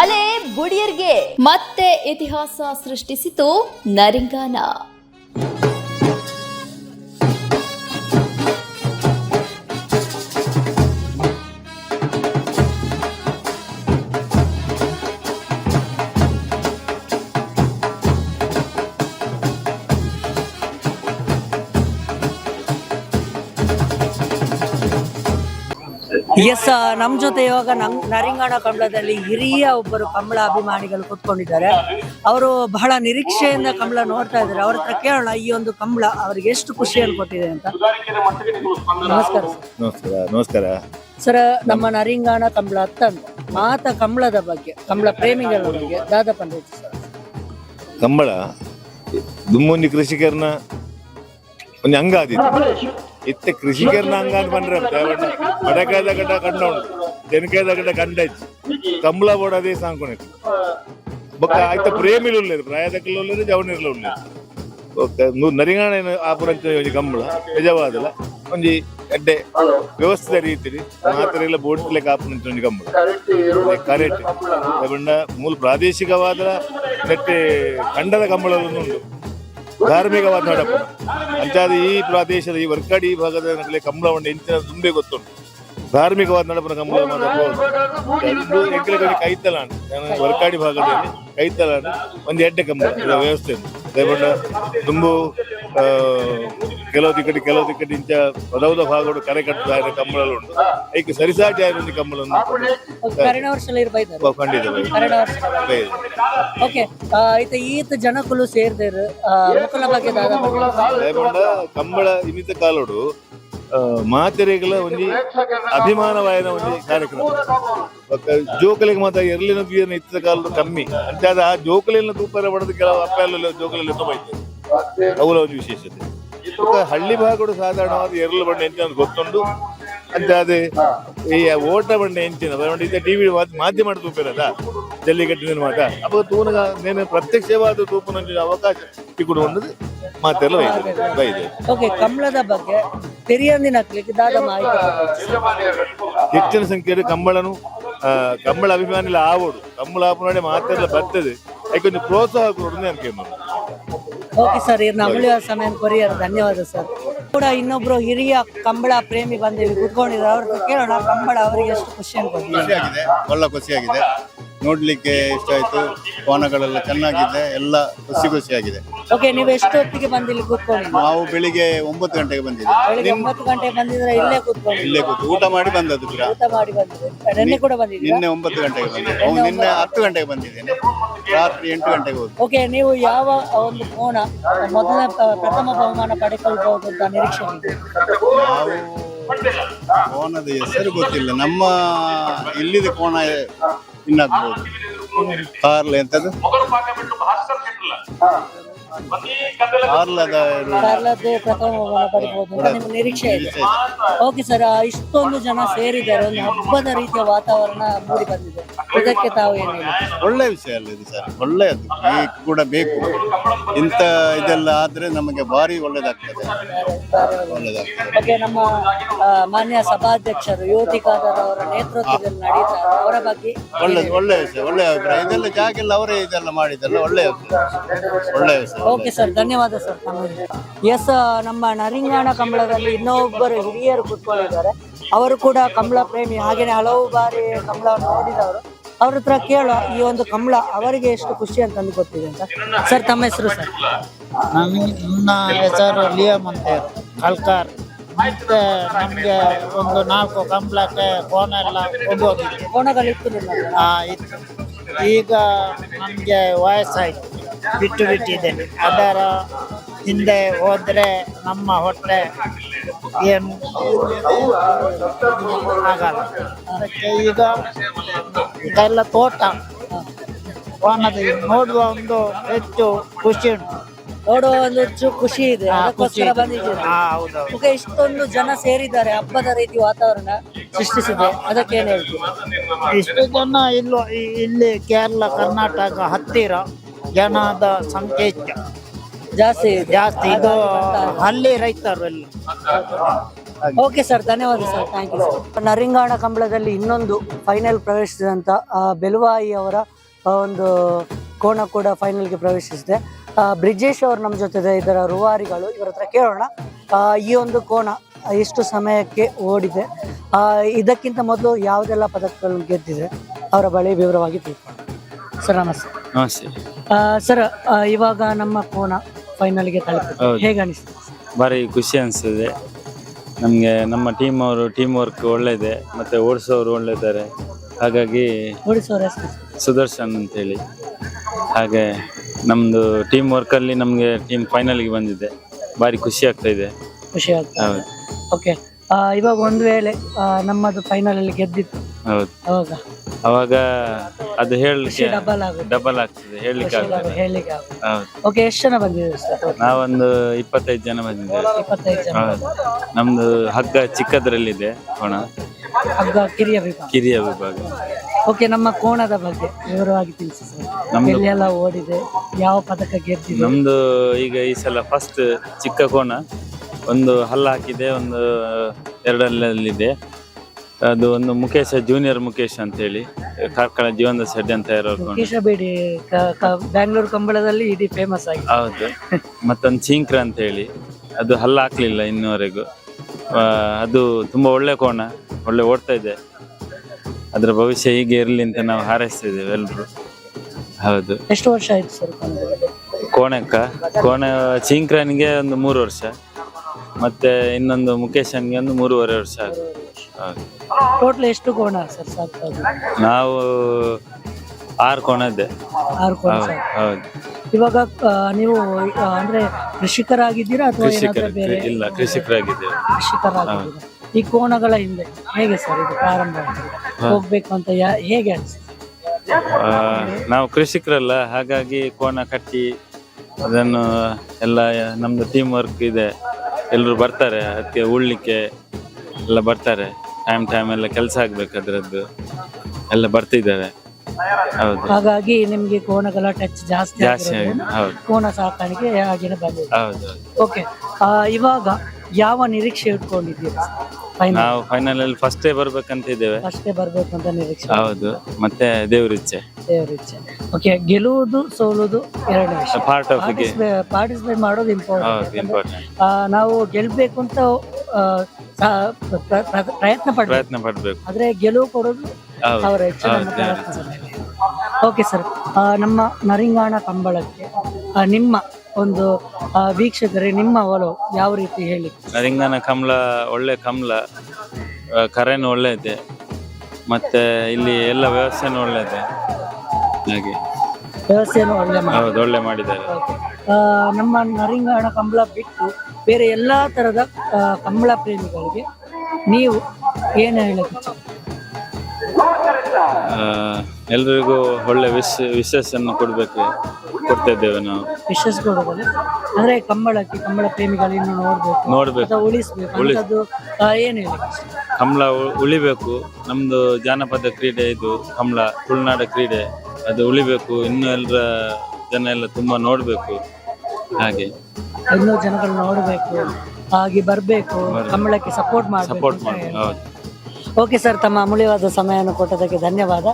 ಅಲೆ ಬುಡಿಯರ್ಗೆ ಮತ್ತೆ ಇತಿಹಾಸ ಸೃಷ್ಟಿಸಿತು ನರಿಂಗಾನ. ಎಸ್ ನಮ್ ಜೊತೆ ಇವಾಗ ನಮ್ ನರಿಂಗಾಣ ಕಂಬಳದಲ್ಲಿ ಹಿರಿಯ ಒಬ್ಬರು ಕಂಬಳ ಅಭಿಮಾನಿಗಳು ಕೂತ್ಕೊಂಡಿದ್ದಾರೆ. ಅವರು ಬಹಳ ನಿರೀಕ್ಷೆಯಿಂದ ಕಂಬಳ ನೋಡ್ತಾ ಇದ್ದಾರೆ. ಅವ್ರ ಹತ್ರ ಕೇಳೋಣ ಈ ಒಂದು ಕಂಬಳ ಅವ್ರಿಗೆ ಎಷ್ಟು ಖುಷಿಯನ್ನು ಕೊಟ್ಟಿದೆ ಅಂತ. ನಮಸ್ಕಾರ ನಮಸ್ಕಾರ ನಮಸ್ಕಾರ. ಸರ್ ನಮ್ಮ ನರಿಂಗಾಣ ಕಂಬಳ ಅತ್ತಂತ ಮಾತ ಕಂಬಳದ ಬಗ್ಗೆ ಕಂಬಳ ಪ್ರೇಮಿಗಳ ಬಗ್ಗೆ ದಾದಾ ಪಂಡಿತ್ ಸರ್ ಕಂಬಳ ದುಮ್ಮೊಂದಿ ಕೃಷಿಕರ್ನ ಒಂದು ಅಂಗ ಆದಿತ್ತು. ಇತ್ತೆ ಕೃಷಿಕರನ್ನ ಅಂಗ ಅಂತ ಬಂದ್ರೆ ಮಡಕಾಯ್ದ ಗಡ್ಡ ಕಂಡ ಉಂಟು. ತೆನಕಾಯ್ದ ಗಡ್ಡ ಕಂಡ ಇತ್ತು ಕಂಬಳ ಬೋಡದೇ ಸಾಂಕೊಣಿತ್ತು ಬೊಕ್ಕ ಆಯ್ತ ಪ್ರೇಮಿಲು ಉಳ್ಳೇದು. ಪ್ರಾಯದಕ್ಕೆಲ್ಲ ಉಳ್ಳೇದು ಜವನಿರ್ಲ ಉಳ್ಳೇದು. ಓಕೆ ನರಿಗಾಣ ಆಪುರಂಚ ಕಂಬಳ ನಿಜವಾದಲ್ಲ? ಒಂಜಿ ಎಡ್ಡೆ ವ್ಯವಸ್ಥಿತ ರೀತಿಲಿ ಮಾತ್ರ ಬೋಡ್ಲೆ ಕಾಪುರಂಚ ಒಂಜಿ ಕಂಬಳ. ಕರೆಕ್ಟ್ ಮೂಲ ಪ್ರಾದೇಶಿಕವಾದ ನೆಟ್ಟೆ ಖಂಡದ ಕಂಬಳವನ್ನು ಉಂಟು ಧಾರ್ಮಿಕವಾದ ನಡಪ ಅಂಚಾದ ಈ ಪ್ರದೇಶದ ಈ ವರ್ಕಾಡಿ ಭಾಗದ ನಗಲೆ ಕಂಬಳವನ್ನು ಇಂಚಿನ ತುಂಬೆ ಗೊತ್ತುಂಟು. ಧಾರ್ಮಿಕವಾದ ನಡಪನ ಕಂಬಳ ಮಾತಾಡ್ಬೋದು ಎಂಕಲ ಕೈತಲಾಣ. ವರ್ಕಾಡಿ ಭಾಗದಲ್ಲಿ ಕೈತಲಾಣ. ಒಂದು ಎಡ್ಡೆ ಕಂಬಳ. ವ್ಯವಸ್ಥೆ. ದಯಗೊಂಡ ತುಂಬು ಕೆಲವು ದಿಕ್ಕಡಿ ಕೆಲವು ದಿಕ್ಕಡಿ ಇಂಚ ಪದವದ ಭಾಗಗಳು ಕರೆ ಕಟ್ಟುವ ಕಂಬಳ ಉಂಟು. ಐಕೆ ಸರಿಸಾಟಿ ಆದ ಒಂದು ಕಂಬಳವನ್ನು ಕರೆಣ ವರ್ಷದಲ್ಲಿ ಇರ್ಬೈತಾರೆ ಖಂಡಿತ ಕರೆಣ ವರ್ಷ. ಓಕೆ ಆಯ್ತು ಈತ ಜನಕುಲು ಸೇರಿದ್ರು ಬಗ್ಗೆ ಕಂಬಳ ಇನ್ನಿತ ಕಾಲೋಡು ಮಾತೆರೆಗಳ ಒಂಜಿ ಅಭಿಮಾನವಾಯನ ಒಂಜಿ ಕಾರ್ಯಕ್ರಮ. ಜೋಕಲಿಗೆ ಮಾತ್ರ ಎರ್ಲಿನ ಬೀರ್ನ ಇತ್ತ ಕಾಲದ ಕಮ್ಮಿ. ಅಂತ ಆ ಜೋಕಲಿನ ತೂಪರ ಬಡದ ಕೆಲವು ಅಪ್ಪೆಲ್ಲ ಜೋಕಲೆಲ್ಲ ತುಂಬೈತೆ ಒಂದು ವಿಶೇಷತೆ ಹಳ್ಳಿ ಭಾಗಡು ಸಾಧಾರಣವಾಗಿ ಎರಳು ಬಣ್ಣ ಎಂಚಿನ ಅಂತ ಗೊತ್ತುಂಡು ಅಂಚಾದೆ ಈ ಓಟ ಬಣ್ಣ ಎಂಚಿನ ಟಿವಿ ಮಾಧ್ಯಮ ತೂಪಿರದ ಜಲ್ಲಿಕಟ್ಟಿನ ಮಾತ ಅಪ್ಪ ತೂನಗ ನೇನು ಪ್ರತ್ಯಕ್ಷವಾದ ತೂಪನ ಅವಕಾಶ ಇಕ್ಕುಡು ಅನ್ನೋದು ಮಾತೆಲ್ಲ ಬೈದೆ ಬೈದೆ ಓಕೆ ಬಗ್ಗೆ ತೆರಿಯಂದಿನ ಹಾಕ್ಲಿಕ್ಕೆ ದಾದ ಮಾಹಿತಿ. ಹೆಚ್ಚಿನ ಸಂಖ್ಯೆಯಲ್ಲಿ ಕಂಬಳನು ಕಂಬಳ ಅಭಿಮಾನಿಲ ಆವೋಡು ಕಂಬಳ ಆಪುನಾಡೆ ಮಾತೆಲ್ಲ ಬರ್ತದೆ. ಅದಕ್ಕೆ ಒಂದು ಪ್ರೋತ್ಸಾಹ ಕೊಡೋದು ಅನ್ಕೆ ಓಕೆ ಸರ್ ಇರ್ನ ಅಮೂಲ್ಯ ಸಮಯ ಕೊರಿಯರ್ ಧನ್ಯವಾದ ಸರ್. ಕೂಡ ಇನ್ನೊಬ್ರು ಹಿರಿಯ ಕಂಬಳ ಪ್ರೇಮಿ ಬಂದು ಇಲ್ಲಿ ಕೂತ್ಕೊಂಡಿದ್ದಾರೆ, ಅವ್ರ ಕೇಳೋಣ, ಕಂಬಳ ಅವರಿಗೆ ಎಷ್ಟು ಖುಷಿ ಒಳ್ಳೆ ಖುಷಿಯಾಗಿದೆ. ನೋಡ್ಲಿಕ್ಕೆ ಇಷ್ಟ ಆಯ್ತು. ವಾಹನಗಳೆಲ್ಲ ಚೆನ್ನಾಗಿದೆ. ಎಲ್ಲ ಖುಷಿ ಖುಷಿಯಾಗಿದೆ ಓಕೆ ನೀವು ಎಷ್ಟು ಹೊತ್ತಿಗೆ ಬಂದು ಇಲ್ಲಿ ನಾವು ಬೆಳಿಗ್ಗೆ ಒಂಬತ್ತು ಗಂಟೆಗೆ ಬಂದಿದ್ದೆ. ಬೆಳಿಗ್ಗೆ ಒಂಬತ್ತು ಗಂಟೆಗೆ ಬಂದಿದ್ರೆ ಇಲ್ಲೇ ಕೂತ್ಕೊಂಡು ಇಲ್ಲೇ ಕೂತು ಊಟ ಮಾಡಿ ಬಂದದ್ದು ಊಟ ಮಾಡಿ ಬಂದಿದೆ ನೆನ್ನೆ ಕೂಡ ಬಂದಿದ್ದೀರಾ? ನಿನ್ನೆ ಒಂಬತ್ತು ಗಂಟೆಗೆ ಬಂದಿದ್ದೆ. ಅವ್ನು ನಿನ್ನೆ ಹತ್ತು ಗಂಟೆಗೆ ಬಂದಿದ್ದೇನೆ. ರಾತ್ರಿ ಎಂಟು ಗಂಟೆಗೆ ಹೋಗಿ ಓಕೆ ನೀವು ಯಾವ ಒಂದು ಕೋಣ ಮೊದಲ ಪ್ರಥಮ ಬಹುಮಾನ ಪಡೆಕೊಳ್ಬಹುದು ಅಂತ ನಿರೀಕ್ಷೆ ಇದೆ? ನಾವು ಕೋಣದ ಹೆಸರು ಗೊತ್ತಿಲ್ಲ. ನಮ್ಮ ಇಲ್ಲಿದ ಕೋಣ ಇನ್ನಾಗ್ಬೋದು ಕಾರ್ಲ ಎಂತದ್ದು ಕಾರ್ಲದ ಕಾರ್ಲದ್ದು ಪ್ರಥಮ ಬಹುಮಾನ ಪಡಿಬಹುದು ಅಂತ ನಿಮ್ಮ ನಿರೀಕ್ಷೆ ಇದೆ. ಓಕೆ ಸರ್ ಇಷ್ಟೊಂದು ಜನ ಸೇರಿದ್ದಾರೆ. ಒಂದು ಹಬ್ಬದ ರೀತಿಯ ವಾತಾವರಣ ಮೂಡಿ ಬಂದಿದೆ. ಇದಕ್ಕೆ ತಾವು ಏನು ಹೇಳಿ ಒಳ್ಳೆ ವಿಷಯ ಅಲ್ಲ ಇದು ಸರ್. ಒಳ್ಳೆಯದು. ಬೇಕು ಕೂಡ ಬೇಕು. ಇಂಥ ಇದೆಲ್ಲ ಆದ್ರೆ ನಮಗೆ ಭಾರಿ ಒಳ್ಳೇದಾಗ್ತದೆ. ಒಳ್ಳೇದಾಗ್ತದೆ ಓಕೆ ನಮ್ಮ ಆ, ಮಾನ್ಯ ಸಭಾಧ್ಯಕ್ಷರು ಯುವತಿ ಖಾದರ್ ಅವರ ನೇತೃತ್ವದಲ್ಲಿ ನಡೀತಾರೆ ಇದೆ. ಅವರ ಬಗ್ಗೆ ಒಳ್ಳೆ ಒಳ್ಳೆ ವಿಷಯ ಒಳ್ಳೆ ಅಭಿಪ್ರಾಯ. ಇದೆಲ್ಲ ಜಾಗ ಎಲ್ಲ ಅವರೇ ಇದೆಲ್ಲ ಮಾಡಿದ್ದಲ್ಲ ಒಳ್ಳೆಯ ವಿಷಯ ಒಳ್ಳೆ ವಿಷಯ ಓಕೆ ಸರ್ ಧನ್ಯವಾದ ಸರ್ ಎಸ್ ನಮ್ಮ ನರಿಂಗಾಣ ಕಂಬಳದಲ್ಲಿ ಇನ್ನೊಬ್ಬರು ಹಿರಿಯರು ಕುತ್ಕೊಂಡಿದ್ದಾರೆ. ಅವರು ಕೂಡ ಕಂಬಳ ಪ್ರೇಮಿ. ಹಾಗೆಯೇ ಹಲವು ಬಾರಿ ಕಂಬಳವನ್ನು ನೋಡಿದವರು. ಅವ್ರ ಹತ್ರ ಕೇಳೋ ಈ ಒಂದು ಕಂಬಳ ಅವರಿಗೆ ಎಷ್ಟು ಖುಷಿ ಅಂತ ಅಂದು ಗೊತ್ತಿದೆ ಅಂತ? ಸರ್ ತಮ್ಮ ಹೆಸರು ಸರ್? ನಮಗೆ ನನ್ನ ಹೆಸರು ಲಿಯಮ್ ಅಂತ ಕಲ್ಕಾರ್ ಮತ್ತೆ ನಮಗೆ ಒಂದು ನಾಲ್ಕು ಕಂಬಳಕ್ಕೆ ಕೋಣ ಎಲ್ಲ ಹೋಗೋದಿತ್ತು ಕೋಣಗಳಿತ್ತು ಇತ್ತು. ಈಗ ನಮಗೆ ವಯಸ್ಸಾಯ್ತು. ಬಿಟ್ಟು ಬಿಟ್ಟಿದ್ದೇನೆ ಅದರ ಹಿಂದೆ ಹೋದ್ರೆ ನಮ್ಮ ಹೊಟ್ಟೆ ಏನು ಆಗಲ್ಲ. ಅದಕ್ಕೆ ಈಗ ಇದೆಲ್ಲ ತೋಟ. ಅನ್ನೋದು ನೋಡುವ ಒಂದು ಹೆಚ್ಚು ಖುಷಿ ಉಂಟು. ನೋಡುವ ಒಂದು ಹೆಚ್ಚು ಖುಷಿ ಇದೆ. ಅದಕ್ಕೋಸ್ಕರ ಬಂದಿದ್ದೀವಿ. ಈಗ ಇಷ್ಟೊಂದು ಜನ ಸೇರಿದ್ದಾರೆ ಹಬ್ಬದ ರೀತಿ ವಾತಾವರಣ ಸೃಷ್ಟಿಸಿದೆ. ಅದಕ್ಕೆ ಏನು ಹೇಳ್ತೀವಿ ಇಷ್ಟು ಜನ ಇಲ್ಲ ಇಲ್ಲಿ ಕೇರಳ ಕರ್ನಾಟಕ ಹತ್ತಿರ ಜನದ ಸಂಖ್ಯೆ ಹೆಚ್ಚು. ಜಾಸ್ತಿ ಜಾಸ್ತಿ. ಇದು ಹಳ್ಳಿ ರೈತರು ಎಲ್ಲ. ಓಕೆ ಸರ್ ಧನ್ಯವಾದ sir thank you sir Naringana ಕಂಬಳದಲ್ಲಿ ಇನ್ನೊಂದು ಫೈನಲ್ ಪ್ರವೇಶಿಸಿದಂತ ಆ, ಬೆಲುವಾಯಿ ಅವರ ಆ, ಒಂದು ಕೋಣ ಕೂಡ ಫೈನಲ್ಗೆ ಪ್ರವೇಶಿಸಿದೆ. ಆ, ಬ್ರಿಜೇಶ್ ಅವರು ನಮ್ಮ ಜೊತೆ ಇದೆ, ಇದರ ರೂವಾರಿಗಳು. ಇವರ ಹತ್ರ ಕೇಳೋಣ. ಆ, ಈ ಒಂದು ಕೋಣ ಎಷ್ಟು ಸಮಯಕ್ಕೆ ಓಡಿದೆ? ಆ, ಇದಕ್ಕಿಂತ ಮೊದಲು ಯಾವುದೆಲ್ಲ ಪದಕಗಳನ್ನು ಗೆದ್ದಿದೆ? ಅವರ ಬಳಿ ವಿವರವಾಗಿ ತಿಳ್ಕೊಂಡು ಸರ್ ನಮಸ್ತೆ. ನಮಸ್ತೆ. ಆ, ಸರ್ ಇವಾಗ ನಮ್ಮ ಕೋಣ ಫೈನಲ್ಗೆ ತಲುಪಿದೆ. ಹೇಗೆ ಅನಿಸ್ತದೆ? ಭಾರಿ ಖುಷಿ ಅನಿಸ್ತದೆ. ನಮಗೆ ನಮ್ಮ ಟೀಮ್ ಅವರು ಟೀಮ್ ವರ್ಕ್ ಒಳ್ಳೆಯದೆ ಮತ್ತೆ ಓಡಿಸೋರು ಒಳ್ಳೆದ್ದಾರೆ ಹಾಗಾಗಿ ಸುದರ್ಶನ್ ಅಂತ ಸುದರ್ಶನ್ ಅಂತೇಳಿ. ಹಾಗೆ ನಮ್ಮದು ಟೀಮ್ ವರ್ಕಲ್ಲಿ ನಮಗೆ ಟೀಮ್ ಫೈನಲ್ಗೆ ಬಂದಿದೆ. ಭಾರಿ ಖುಷಿ ಆಗ್ತಾ ಇದೆ. ಖುಷಿ ಆಗ್ತಾ ಹೌದು. ಓಕೆ ಇವಾಗ ಒಂದು ವೇಳೆ ಆ, ನಮ್ಮದು ಫೈನಲ್ ಅಲ್ಲಿ ಗೆದ್ದಿತ್ತು. ಹೌದು. ಅವಾಗ? ಅವಾಗ ಅದು ಹೇಳಿ ಹೇಳಲಿಕ್ಕೆ ಡಬಲ್ ಆಗ್ತದೆ. ಹೇಳಲಿಕ್ಕೆ ಹೌದು. ಓಕೆ ಎಷ್ಟು ಜನ ಬಂದಿದ್ದೀವಿ ಸರ್? ನಾವೊಂದು ಇಪ್ಪತ್ತೈದು ಜನ ಬಂದಿದ್ದೇವೆ. ಇಪ್ಪತ್ತೈದು ಜನ. ಹೌದು. ನಮ್ದು ಹಗ್ಗ ಚಿಕ್ಕದ್ರಲ್ಲಿದೆ ಕೋಣ. ಹಗ್ಗ ಕಿರಿಯ ವಿಭಾಗ. ಕಿರಿಯ ವಿಭಾಗ. ಓಕೆ ನಮ್ಮ ಕೋಣದ ಬಗ್ಗೆ ವಿವರವಾಗಿ ತಿಳಿಸಿ ಸರ್. ನಮ್ದು- ಎಲ್ಲೆಲ್ಲ ಓಡಿದೆ. ಯಾವ ಪದಕ ಗೆದ್ದಿದೆ? ನಮ್ದು ಈಗ ಈ ಸಲ ಫಸ್ಟ್ ಚಿಕ್ಕ ಕೋಣ. ಒಂದು ಹಲ್ಲ ಹಾಕಿದೆ ಒಂದು ಎರಡಲ್ಲಿದೆ ಅದು ಒಂದು ಮುಖೇಶ ಜೂನಿಯರ್ ಮುಖೇಶ್ ಅಂತ ಹೇಳಿ ಕಾರ್ಕಳ ಜೀವನದ ಸೆಡ್ ಅಂತ. ಮುಖೇಶ ಬೇಡಿ ಬ್ಯಾಂಗ್ಳೂರು ಕಂಬಳದಲ್ಲಿ ಇಡೀ ಫೇಮಸ್ ಆಗಿದೆ ಹೌದು. ಮತ್ತೊಂದು ಚೀಂಕ್ರ ಅಂತ ಹೇಳಿ ಅದು ಹಲ್ಲ ಹಾಕ್ಲಿಲ್ಲ ಇನ್ನುವರೆಗೂ. ಅದು ತುಂಬಾ ಒಳ್ಳೆ ಕೋಣ ಒಳ್ಳೆ ಓಡ್ತಾ ಇದೆ. ಅದರ ಭವಿಷ್ಯ ಹೀಗೆ ಇರಲಿ ಅಂತ ನಾವು ಹಾರೈಸ್ತಿದ್ದೇವೆ ಎಲ್ಲರೂ ಹೌದು. ಎಷ್ಟು ವರ್ಷ ಆಯ್ತು ಸರ್ ಕೋಣಕ್ಕ? ಕೋಣ ಚೀಂಕ್ರನಿಗೆ ಒಂದು ಮೂರು ವರ್ಷ ಮತ್ತೆ ಇನ್ನೊಂದು ಮುಖೇಶನ್ಗೆ ಒಂದು ಮೂರುವರೆ ವರ್ಷ ಆಗುತ್ತೆ. ಟೋಟಲ್ ಎಷ್ಟು ಕೋಣ ಸರ್ ನಾವು ಆರು ಕೋಣ ಇದೆ ಆರು ಕೋಣ ಹೌದು ಸಾಕು. ಹೌದು. ಇವಾಗ ಆ, ನೀವು ಆ, ಅಂದ್ರೆ ಕೃಷಿಕರಾಗಿದ್ದೀರಾ ಅಥವಾ ಏನಾದ್ರೂ ಕೃಷಿಕರು ಬೇರೆ ಇಲ್ಲ ಕೃಷಿಕರಾಗಿದ್ದೇವೆ. ಕೃಷಿಕರಾಗಿದ್ದೀರಾ? ಈ ಕೋಣಗಳ ಹಿಂದೆ ಹೇಗೆ ಸರ್ ಇದು ಪ್ರಾರಂಭ? ಹೋಗ್ಬೇಕು ಅಂತ ಯಾ- ಹೇಗೆ ಅನಿಸ್ತದೆ ಆ, ನಾವು ಕೃಷಿಕರಲ್ಲ ಹಾಗಾಗಿ ಕೋಣ ಕಟ್ಟಿ ಅದನ್ನು ಎಲ್ಲ ನಮ್ದು ಟೀಮ್ ವರ್ಕ್ ಇದೆ. ಎಲ್ಲರೂ ಬರ್ತಾರೆ ಅದಕ್ಕೆ ಉಳ್ಳಿಕ್ಕೆ ಎಲ್ಲ ಬರ್ತಾರೆ. ಟೈಮ್ ಟೈಮ್ ಎಲ್ಲ ಕೆಲಸ ಆಗ್ಬೇಕು ಅದರದ್ದು. ಎಲ್ಲ ಬರ್ತಿದ್ದಾರೆ. ಹೌದು. ಹಾಗಾಗಿ ನಿಮ್ಗೆ ಕೋಣಗಳ ಟಚ್ ಜಾಸ್ತಿ ಜಾಸ್ತಿ ಆಗಿರೋದ್ರಿಂದ ಆಗಿದೆ ಹೌದು. ಕೋಣ ಸಾಕಾಣಿಕೆ ಹಾಗೇನೆ ಬಂದಿದೆ ಹೌದು ಹೌದು. ಓಕೆ ಇವಾಗ ಯಾವ ನಿರೀಕ್ಷೆ ಇಟ್ಕೊಂಡಿದ್ದೀರಿ? ಫೈನಲ್ ನಾವು ಫೈನಲ್ ಅಲ್ಲಿ ಫಸ್ಟೇ ಬರ್ಬೇಕಂತ ಇದ್ದೇವೆ. ಅಷ್ಟೇ ಬರ್ಬೇಕು ಅಂತ ನಿರೀಕ್ಷೆ. ಹೌದು. ಮತ್ತೆ ದೇವ್ರ ಇಚ್ಛೆ ಓಕೆ ಗೆಲುವುದು ಸೋಲುವುದು ಎರಡು ವಿಷಯ. ಪಾರ್ಟ್ ಆಫ್ಗೆ. ಪಾರ್ಟಿಸಿಪೇಟ್ ಮಾಡೋದು ಹೌದು ಇಂಪಾರ್ಟೆಂಟ್ ಇಂಪಾರ್ಟೆಂಟ್ ನಾವು ಗೆಲ್ಬೇಕು ಅಂತ ಆ, ಪ್ರಯತ್ನ ಪಡ್ಬೇಕು. ಪ್ರಯತ್ನ ಪಡ್ಬೇಕು. ಆದ್ರೆ ಗೆಲುವು ಕೊಡೋದು ಹೌದು. ಅವರ ಹೌದು, ಓಕೆ ಸರ್ ನಮ್ಮ ನರಿಂಗಾಣ ಕಂಬಳಕ್ಕೆ ಆ, ನಿಮ್ಮ ಒಂದು ಆ, ವೀಕ್ಷಕರೇ ನಿಮ್ಮ ಒಲವು ಯಾವ ರೀತಿ ಹೇಳಿ? ನರಿಂಗನ ಕಮಲ ಒಳ್ಳೆ ಕಮಲ ಕರೆನು ಒಳ್ಳೆ ಇದೆ ಮತ್ತೆ ಇಲ್ಲಿ ಎಲ್ಲ ವ್ಯವಸ್ಥೆನೂ ಒಳ್ಳೆ ಇದೆ ಹಾಗೆ. ವ್ಯವಸ್ಥೆಯನ್ನು ಒಳ್ಳೆ ಮಾಡಿ ಹೌದು ಒಳ್ಳೆ ಮಾಡಿದ್ದಾರೆ. ನಮ್ಮ ನರಿಂಗಾಣ ಕಂಬಳ ಬಿಟ್ಟು ಬೇರೆ ಎಲ್ಲ ತರದ ಕಂಬಳ ಪ್ರೇಮಿಗಳಿಗೆ ನೀವು ಏನು ಹೇಳಕ್ಕೆ ಎಲ್ರಿಗೂ ಒಳ್ಳೆ ವಿಶ್ ವಿಶೇಷನ್ನು ಕೊಡ್ಬೇಕು ಕೊಡ್ತಾ ಇದ್ದೇವೆ ನಾವು. ವಿಶೇಷ ಕೊಡಬಹುದು ಅಂದ್ರೆ ಕಂಬಳಕ್ಕೆ ಕಂಬಳ ಪ್ರೇಮಿಗಳನ್ನು ನೋಡ್ಬೇಕು. ನೋಡ್ಬೇಕು. ಉಳಿಸ್ಬೇಕು. ಉಳಿಸ್- ಅಂತದ್ದು ಆ, ಏನು ಹೇಳಿ? ಕಂಬಳ ಕಮಲ ಉ- ಉಳಿಬೇಕು. ನಮ್ದು ಜಾನಪದ ಕ್ರೀಡೆ ಇದು ಕಂಬಳ ತುಳುನಾಡ ಕ್ರೀಡೆ. ಅದು ಉಳಿಬೇಕು. ಇನ್ನು ಎಲ್ಲರ ಜನ ಎಲ್ಲ ತುಂಬಾ ನೋಡ್ಬೇಕು. ಹಾಗೆ. ಇನ್ನೂ ಜನಗಳು ನೋಡಬೇಕು ಹಾಗೆ ಬರಬೇಕು ಕಮ್ಮಳಕ್ಕೆ ಸಪೋರ್ಟ್ ಮಾಡಬೇಕು ಸಪೋರ್ಟ್ ಮಾಡಿ ಓಕೆ ಸರ್ ತಮ್ಮ ಅಮೂಲ್ಯವಾದ ಸಮಯವನ್ನು ಕೊಟ್ಟದಕ್ಕೆ ಧನ್ಯವಾದ.